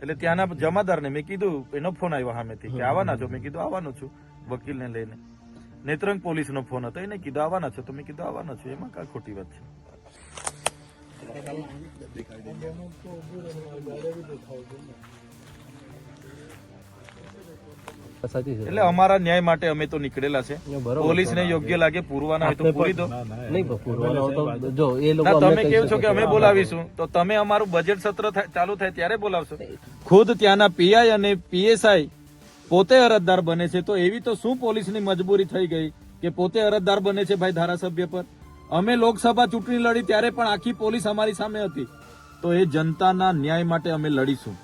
એટલે ત્યાંના જમાદારને મેં કીધું એનો ફોન આવ્યો સામેથી કે આવવાના છો. મેં કીધું આવવાનો છું વકીલને લઈને. નેત્રંગ પોલીસનો ફોન હતો. એને કીધું આવવાના છો. તો મેં કીધું આવવાના છું. એમાં કાંઈ ખોટી વાત છે. સાચી છે. એટલે અમારા ન્યાય માટે અમે તો નીકળેલા છે. પોલીસને યોગ્ય લાગે પૂરવાના હોય તો પૂરી દો. નહીં પણ તો જો એ લોકો તમે કેવું છો કે અમે બોલાવીશું? તો તમે અમારું બજેટ સત્ર ચાલુ થાય ત્યારે બોલાવશો. ખુદ ત્યાંના પીઆઈ અને પીએસઆઈ પોતે અરજદાર બને છે તો એવી તો શું પોલીસની મજબૂરી થઈ ગઈ કે પોતે અરજદાર બને છે ભાઈ ધારાસભ્ય પર? અમે લોકસભા ચૂંટણી લડી ત્યારે પણ આખી પોલીસ અમારી સામે હતી. તો એ જનતાના ન્યાય માટે અમે લડીશું.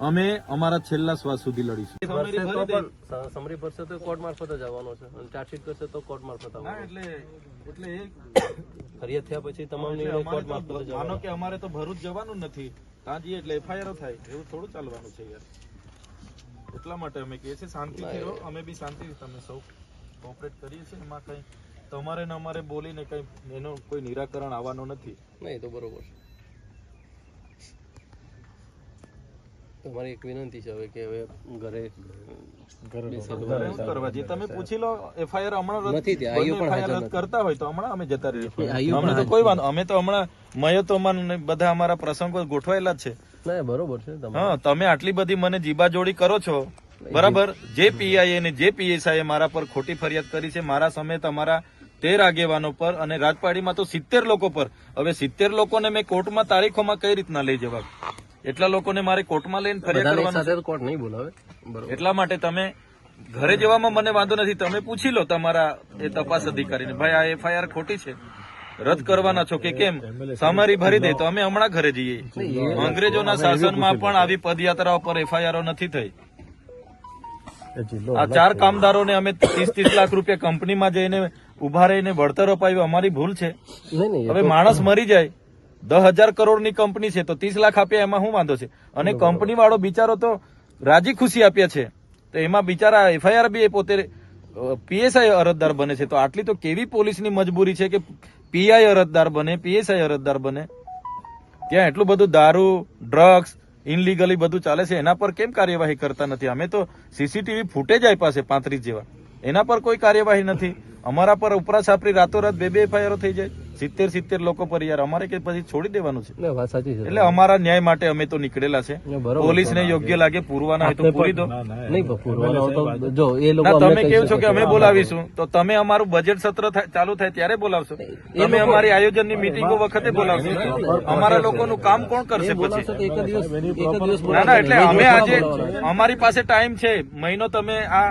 અમે અમારા છેલ્લા શ્વાસ સુધી લડીશું. સમરી ભરશે તો કોર્ટ મારફત જ આવવાનો છે. અને ચાર્જશીટ કરશે તો કોર્ટ મારફત આવવાનો એટલે એટલે ફરિયાદ થયા પછી તમામ નિર્ણય કોર્ટ મારફત માનો કે અમારે તો ભરૂચ જવાનું નથી. ત્યાં જઈએ એટલે એફઆઈઆર થાય. એવું થોડું ચાલવાનું છે યાર. એટલા માટે અમે કહીએ છીએ શાંતિથી રહો. અમે બી શાંતિથી તમે સૌ કોઓપરેટ કરીએ છીએ. એમાં કઈ તમારે ને અમારે બોલીને કઈ એનો કોઈ નિરાકરણ આવવાનો નથી. નહીં તો બરોબર છે. તમારી એક વિનંતી છે હવે કે હવે ઘરે જે તમે પૂછી લો એફઆઈઆર હમણાં નથી ત્યાં, આઈઓ બંને પણ હાજર FIR રદ કરતા હોય તો હમણાં અમે જતા રહીએ અમને તો કોઈ વાંધો અમે તો હમણાં મયતોમાં બધા અમારા પ્રસંગો ગોઠવાયેલા જ છે. બરોબર છે હા તમે આટલી બધી મને જીબાજોડી કરો છો. બરાબર? જે પીઆઈ અને જે પીએસઆઈ મારા પર ખોટી ફરિયાદ કરી છે મારા સમેત અમારા તેર આગેવાનો પર અને રાજપાડીમાં તો સિત્તેર લોકો પર. હવે સિત્તેર લોકોને મેં કોર્ટમાં તારીખોમાં કઈ રીતના લઈ જવા એટલા લોકોને મારે કોર્ટમાં લઈને ફરિયાદ કરવાનું કોર્ટ નહીં બોલાવે? એટલા માટે તમે ઘરે જવામાં મને વાંધો નથી તમે પૂછી લો તમારા એ તપાસ અધિકારીને. ભાઈ આ એફઆઈઆર ખોટી છે. રદ કરવાના છો કે કેમ? સામારી ભરી દે તો અમે હમણાં ઘરે જઈએ. અંગ્રેજોના શાસનમાં પણ આવી પદયાત્રા પર એફઆઈઆરો નથી થઈ. આ ચાર કામદારોને અમે ત્રીસ ત્રીસ લાખ રૂપિયા કંપનીમાં જઈને ઊભા રહીને વળતર અપાવ્યું અમારી ભૂલ છે. હવે માણસ મરી જાય. દસ હજાર કરોડની કંપની છે તો ત્રીસ લાખ આપ્યા એમાં શું વાંધો છે? અને કંપની વાળો બિચારો તો રાજી ખુશી આપ્યા છે. તો એમાં બિચારા એફઆઈઆર બી એ પોતે પીએસઆઈ અરજદાર બને છે. તો આટલી તો કેવી પોલીસની મજબૂરી છે કે પીઆઈ અરજદાર બને પીએસઆઈ અરજદાર બને? ત્યાં એટલું બધું દારૂ ડ્રગ્સ ઇનલીગલી બધું ચાલે છે. એના પર કેમ કાર્યવાહી કરતા નથી? અમે તો સીસીટીવી ફૂટેજ આપ્યા છે પાંત્રીસ જેવા. એના પર કોઈ કાર્યવાહી નથી. અમારા પર ઉપરા છાપરી રાતોરાત બે બે એફઆઈઆર થઈ જાય. સિત્તેર સિત્તેર લોકો પર યાર. અમારે કે પછી છોડી દેવાનું છે. ના, વાત સાચી છે. એટલે અમારા ન્યાય માટે અમે તો નીકળેલા છે. પોલીસ ને યોગ્ય લાગે પૂરવાના હોય તો પૂરી દો. જો એ લોકો તમે કેવું છો કે અમે બોલાવીશું? તો તમે અમારું બજેટ સત્ર ચાલુ થાય ત્યારે બોલાવશો. તમે અમારી આયોજનની મિટિંગો વખતે બોલાવશો. અમારા લોકોનું કામ કોણ કરશે પછી? ના ના એટલે અમે આજે અમારી પાસે ટાઈમ છે. મહિનો તમે આ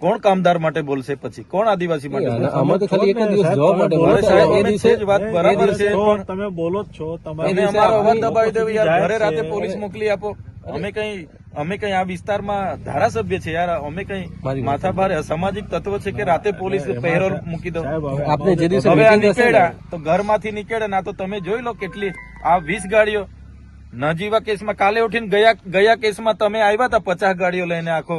કોણ કામદાર માટે બોલશે પછી? કોણ આદિવાસી માટે આમાં તો ખાલી એક જ દિવસ જવાબ માટે બોલે સાહેબ, એ દિવસે જ વાત બરાબર છે પણ તમે બોલો જ છો તમારે અમારો અવાજ દબાવી દેવો યાર. ઘરે રાતે પોલીસ મોકલી આપો. અમે કઈ અમે કઈ આ વિસ્તારમાં ધારાસભ્ય છે યાર. અમે કઈ મારી વાત માથા ભારે અસામાજિક તત્વ છે કે રાતે પોલીસ પહેરો મૂકી દો. આપણે જે દિવસે હવે નીકળ્યા. તો ઘરમાંથી નીકળ્યા ના તો તમે જોઈ લો કેટલી આ વીસ ગાડીઓ. નજીવા કેસમાં કાલે ઉઠીને ગયા ગયા કેસમાં તમે આવ્યા હતા પચાસ ગાડીઓ લઈને આખો.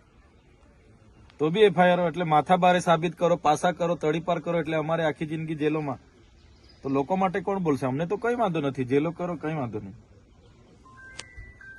તો બી એફઆઈઆર એટલે માથાબારે સાબિત કરો, પાસા કરો તડીપાર કરો એટલે અમારે આખી જિંદગી જેલોમાં. તો લોકો માટે કોણ બોલશે? અમને તો કઈ વાંધો નથી. જેલો કરો, કઈ વાંધો નહીં.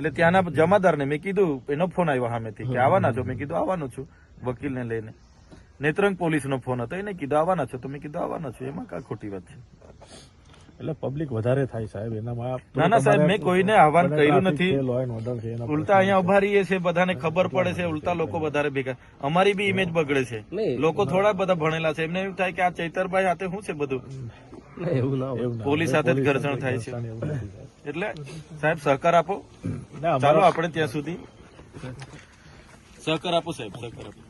એટલા ત્યાંના જમાદારને મેં કીધું એનો ફોન આવ્યો સામેથી કે આવવાના છો? મેં કીધું આવવાનો છું. વકીલને લઈને. નેત્રંગ પોલીસનો ફોન હતો એને કીધું આવવાના છો? તો મેં કીધું આવવાના છું. એમાં કા ખોટી વાત છે. એટલે પબ્લિક વધારે થાય સાહેબ એનામાં ના, ના, સાહેબ, મેં કોઈને આહવાન કર્યું નથી. ઉલટા અહીંયા ઊભા રહીએ છે બધાને ખબર પડે છે ઉલટા લોકો વધારે ભેગા. અમારી બી ઇમેજ બગડે છે. લોકો થોડા બધા ભણેલા છે. એમને એવું થાય કે આ ચૈતરભાઈ હાથે શું છે બધું. એવું ના પોલીસ સાથે જ ઘર્ષણ થાય છે. એટલે સાહેબ સહકાર આપો. ચાલો આપણે ત્યાં સુધી. સહકાર આપો સાહેબ સહકાર આપો.